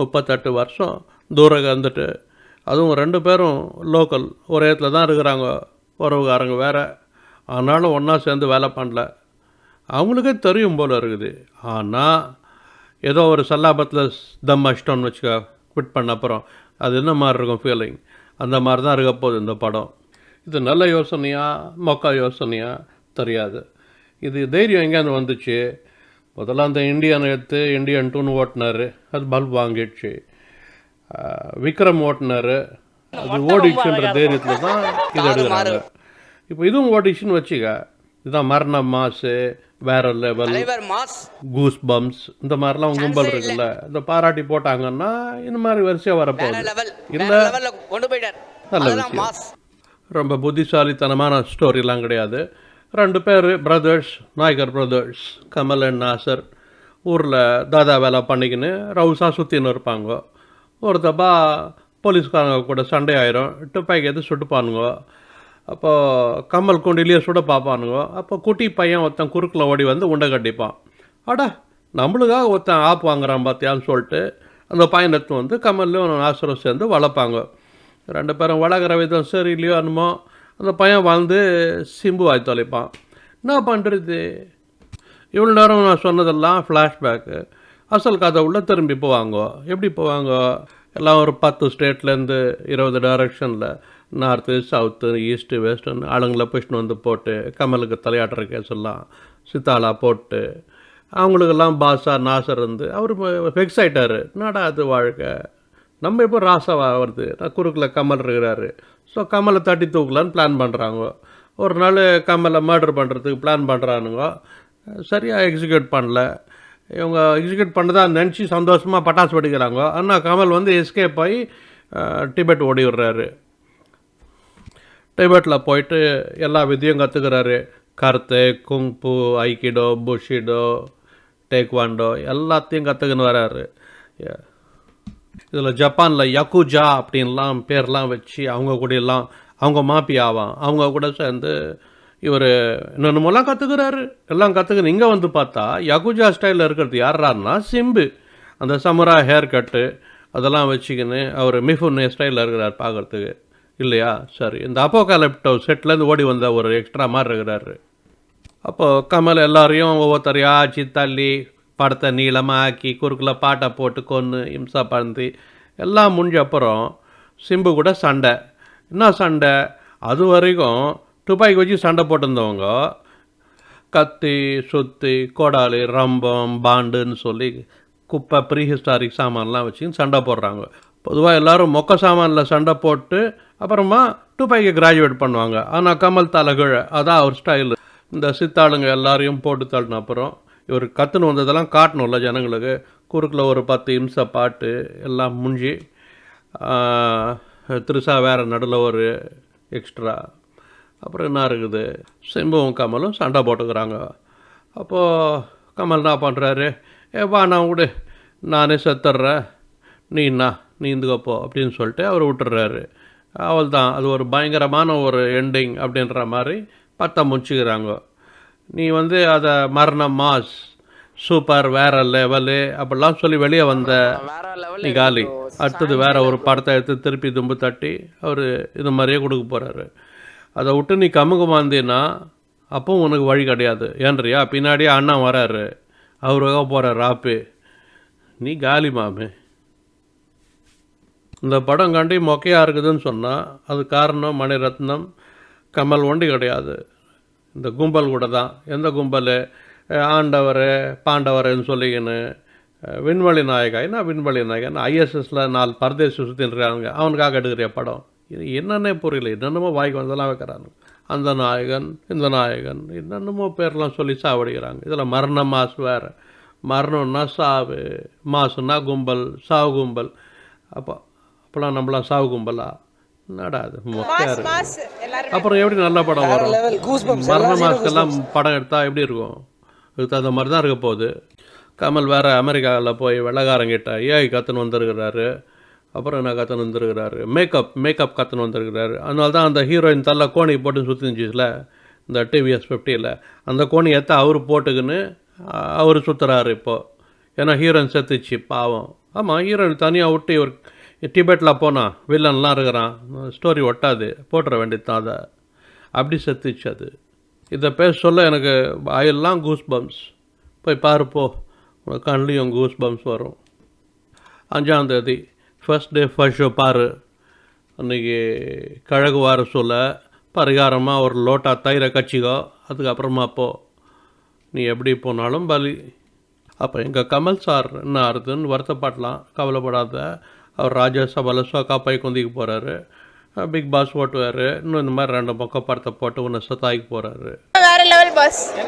முப்பத்தெட்டு வருஷம் தூரம் வந்துட்டு அதுவும் ரெண்டு பேரும் லோக்கல் ஒரே இடத்துல தான் இருக்கிறாங்க உறவுகாரங்க வேறு. ஆனாலும் ஒன்றா சேர்ந்து வேலை பண்ணல. அவங்களுக்கே தெரியும் போல் இருக்குது. ஆனால் ஏதோ ஒரு சல்லாபத்தில் தம் அஷ்டம்னு வச்சுக்க குவிட் பண்ண அப்புறம். அது என்ன மாதிரி இருக்கும் ஃபீலிங் அந்த மாதிரி தான் இருக்க போகுது இந்த படம். இது நல்ல யோசனையா மொக்கா யோசனையா தெரியாது. இது தைரியம் எங்கேருந்து வந்துச்சு முதல்ல அந்த இந்தியன் எடுத்து இந்தியன் டூன்னு ஓட்டினாரு அது பல்ப் வாங்கிடுச்சு விக்ரம் ஓட்டினாரு அது ஓடிச்சுன்ற தைரியத்தில் தான் இது எடுக்கிறாங்க இப்போ இதுவும் ஓடிச்சுன்னு வச்சுக்க இதுதான் மரண மாசு வேற லெவல் கூஸ் பம்ப்ஸ் இந்த மாதிரிலாம் கும்பல் இருக்குல்ல இந்த பாராட்டி போட்டாங்கன்னா இந்த மாதிரி வரிசையாக வரப்போகுது இல்ல. நல்ல விஷயம். ரொம்ப புத்திசாலித்தனமான ஸ்டோரிலாம் கிடையாது ரெண்டு பேர் brothers Nayakar brothers Kamal and Nasser ஊரில் தாதா வேலை பண்ணிக்கின்னு ரவுஸாக சுற்றின்னு இருப்பாங்க. ஒரு தப்பா போலீஸ்காரங்க கூட சண்டை ஆயிரும் டுப்பாக்கி எது சுட்டுப்பானுங்க. அப்போது கமல் குண்டிலேயே சுட பார்ப்பானுங்க அப்போ குட்டி பையன் ஒருத்தன் குறுக்கில் ஓடி வந்து உண்டை கட்டிப்பான். அடா நம்மளுக்காக ஒருத்தன் ஆப் வாங்குறான் பார்த்தியான்னு சொல்லிட்டு அந்த பையனத்து வந்து கமல்லையும் நாசரும் சேர்ந்து வளர்ப்பாங்க. ரெண்டு பேரும் வளர்கிற விதம் சரி இல்லையோ என்னமோ அந்த பையன் வாழ்ந்து சிம்பு வாய் தொலைப்பான். என்ன பண்ணுறது இவ்வளோ நேரம் நான் சொன்னதெல்லாம் ஃப்ளாஷ்பேக்கு அசல் கதை உள்ள திரும்பி போவாங்க? எப்படி போவாங்க? எல்லாம் ஒரு பத்து ஸ்டேட்லேருந்து இருபது டைரக்ஷனில் நார்த்து சவுத்து ஈஸ்ட்டு வெஸ்டர்ன் ஆளுங்களை பிடிச்சின்னு வந்து போட்டு கமலுக்கு தலையாட்டுற கேஸ் எல்லாம் சித்தாலா போட்டு அவங்களுக்கெல்லாம் பாஷா நாசர் இருந்து அவர் ஃபெக்ஸ் ஆகிட்டார் என்னடா அது வாழ்க்கை? நம்ம இப்போ ராசாவா வருது. குறுக்கில் கமல் இருக்கிறாரு. ஸோ கமலை தட்டி தூக்கலான்னு பிளான் பண்ணுறாங்க ஒரு நாள் கமலை மர்டர் பண்ணுறதுக்கு பிளான் பண்ணுறானுங்க சரியாக எக்ஸிக்யூட் பண்ணல. இவங்க எக்ஸிக்யூட் பண்ணதா நினச்சி சந்தோஷமாக பட்டாசு வெடிக்கிறாங்க. ஆனால் கமல் வந்து எஸ்கேப் ஆகி டிபெட் ஓடி விடுறாரு டிபெட்டில் போயிட்டு எல்லா விதியும் கற்றுக்கிறாரு கருத்து குங்பு ஐக்கிடோ புஷிடோ டேக்வாண்டோ எல்லாத்தையும் கற்றுக்கின்னு வராரு. இதில் ஜப்பானில் யகுஜா அப்படின்லாம் பேர்லாம் வச்சு அவங்க கூட எல்லாம் அவங்க மாப்பியாவான் அவங்க கூட சேர்ந்து இவர் என்னென்னமோலாம் கற்றுக்கிறாரு எல்லாம் கற்றுக்கணும் இங்கே வந்து பார்த்தா யகுஜா ஸ்டைலில் இருக்கிறது யாராருன்னா சிம்பு. அந்த சமுரா ஹேர் கட்டு அதெல்லாம் வச்சுக்கின்னு அவர் மிஃபுன் ஸ்டைலில் இருக்கிறார் பார்க்குறதுக்கு. இல்லையா? சரி இந்த அப்போகாலப்டோ செட்லேருந்து ஓடி வந்த ஒரு எக்ஸ்ட்ரா மாதிரி இருக்கிறாரு. அப்போது கமல் எல்லாரையும் ஒவ்வொருத்தரையாச்சு தள்ளி படத்தை நீளமாக ஆக்கி குறுக்கில் பாட்டை போட்டு கொன்று இம்சா பந்தி எல்லாம் முடிஞ்ச அப்புறம் சிம்பு கூட சண்டை. என்ன சண்டை? அது வரைக்கும் துப்பாக்கி வச்சு சண்டை போட்டிருந்தவங்க கத்தி சுத்தி கோடாலி ரம்பம் பாண்டுன்னு சொல்லி குப்பை ப்ரீ ஹிஸ்டாரிக் சாமான்லாம் வச்சு சண்டை போடுறாங்க. பொதுவாக எல்லாரும் மொக்க சாமானில் சண்டை போட்டு அப்புறமா துப்பாக்கி கிராஜுவேட் பண்ணுவாங்க. ஆனால் கமல் தலைகீழ அதான் அவர் ஸ்டைலு இந்த சித்தாளுங்க எல்லாரையும் போட்டு தள்ளின அப்புறம் இவர் கற்றுன்னு வந்ததெல்லாம் காட்டணும்ல ஜனங்களுக்கு. குறுக்கில் ஒரு பத்து இம்ச பாட்டு எல்லாம் முடிஞ்சு திருசா வேறு நடுவில் ஒரு எக்ஸ்ட்ரா அப்புறம் என்ன இருக்குது? சிம்புவும் கமலும் சண்டை போட்டுக்கிறாங்க. அப்போது கமல் என்ன பண்ணுறாரு ஏ வா நான் விடு. நானே செத்துட்றேன். நீ என்ன நீ இந்துக்கப்போ அப்படின்னு சொல்லிட்டு அவர் விட்டுறாரு அவள் தான் அது ஒரு பயங்கரமான ஒரு எண்டிங் அப்படின்ற மாதிரி பத்த முடிச்சுக்கிறாங்க. நீ வந்து அதை மரண மாஸ் சூப்பர் வேற லெவலு அப்படிலாம் சொல்லி வெளியே வந்த நீ காலி. அடுத்தது வேற ஒரு படத்தை எடுத்து திருப்பி தும்பு தட்டி அவர் இது மாதிரியே கொடுக்க போகிறாரு அதை விட்டு நீ கமுகமா இருந்தீன்னா அப்பவும் உனக்கு வழி கிடையாது. ஏன்றியா? பின்னாடியே அண்ணா வராரு. அவருக்காக போகிறார் ஆப்பு நீ காலி மாமே. இந்த படம் காண்டி மொக்கையாக இருக்குதுன்னு சொன்னால் அது காரணம் மணிரத்னம். கமல் ஒண்டி கிடையாது. இந்த கும்பல் கூட தான். எந்த கும்பல்? ஆண்டவர் பாண்டவர்னு சொல்லிக்கின்னு விண்வெளி நாயகா. என்ன விண்வெளி நாயகன் ஐஎஸ்எஸில் நாலு பரதேசி சுற்றின்னு இருக்காங்க அவனுக்காக எடுக்கிற படம். இது என்னன்னே புரியல. என்னென்னமோ வாய்க்கு வந்தெல்லாம் வைக்கிறாங்க. அந்த நாயகன் இந்த நாயகன் என்னென்னமோ பேர்லாம் சொல்லி சாவடிக்கிறாங்க. இதில் மரண மாசு வேறு. மரணம்னா சாவு. மாசுன்னா கும்பல் சாவு கும்பல். அப்போ அப்போலாம் நம்மளாம் சாவு கும்பலா? என்னடா அது மொக்கையாக இருக்கு. மாஸ் எல்லாரும். அப்புறம் எப்படி நல்ல படம் வரும்? மரண மாஸ்க்கெல்லாம் படம் எடுத்தால் எப்படி இருக்கும்? அதுக்கு தகுந்த மாதிரி தான் இருக்க போகுது. கமல் வேற அமெரிக்காவில் போய் வெள்ளக்காரங்கிட்ட ஏஐ கற்றுன்னு வந்திருக்கிறாரு. அப்புறம் என்ன கற்றுன்னு வந்திருக்கிறாரு? மேக்கப் மேக்கப் கற்றுன்னு வந்திருக்கிறாரு. அதனால தான் அந்த ஹீரோயின் தள்ள கோணி போட்டு சுற்றிருந்துச்சுல இந்த டிவிஎஸ் ஃபிஃப்டியில் அந்த கோணி ஏற்ற அவர் போட்டுக்கின்னு அவர் சுற்றுறாரு இப்போது ஏன்னா ஹீரோயின் செத்துச்சு பாவம். ஆமாம் ஹீரோயின் தனியாக விட்டு இவர் டிபெட்டில் போனான் வில்லன்லாம் இருக்கிறான். ஸ்டோரி ஒட்டாது போட்டுற வேண்டியது தான் அதை. அப்படி செத்துச்சு அது. இதை பேச சொல்ல எனக்கு ஆயிலெலாம் கூஸ் பம்ப்ஸ் போய் பாருப்போ போ. உனக்கு கண்லேயும் கூஸ் பம்ப்ஸ் வரும் அஞ்சாந்தேதி ஃபஸ்ட் டே ஃபர்ஸ்ட் ஷோ பாரு. அன்றைக்கி கழகு வார சொல்ல பரிகாரமாக ஒரு லோட்டா தயிரை கட்சிக்கோ அதுக்கப்புறமா போ. நீ எப்படி போனாலும் பலி. அப்போ எங்கள் கமல் சார் என்ன ஆறுதுன்னு வருத்தப்படலாம் கவலைப்படாத. அவர் ராஜ்யசபாவில் சோக்கா பை கொந்திக்கு போகிறாரு பிக் பாஸ் ஓட்டுவார். இன்னும் இந்த மாதிரி ரெண்டு பக்கம் படத்தை போட்டு ஒன்று சத்தாய்க்கு போகிறாரு வேற லெவல் பாஸ்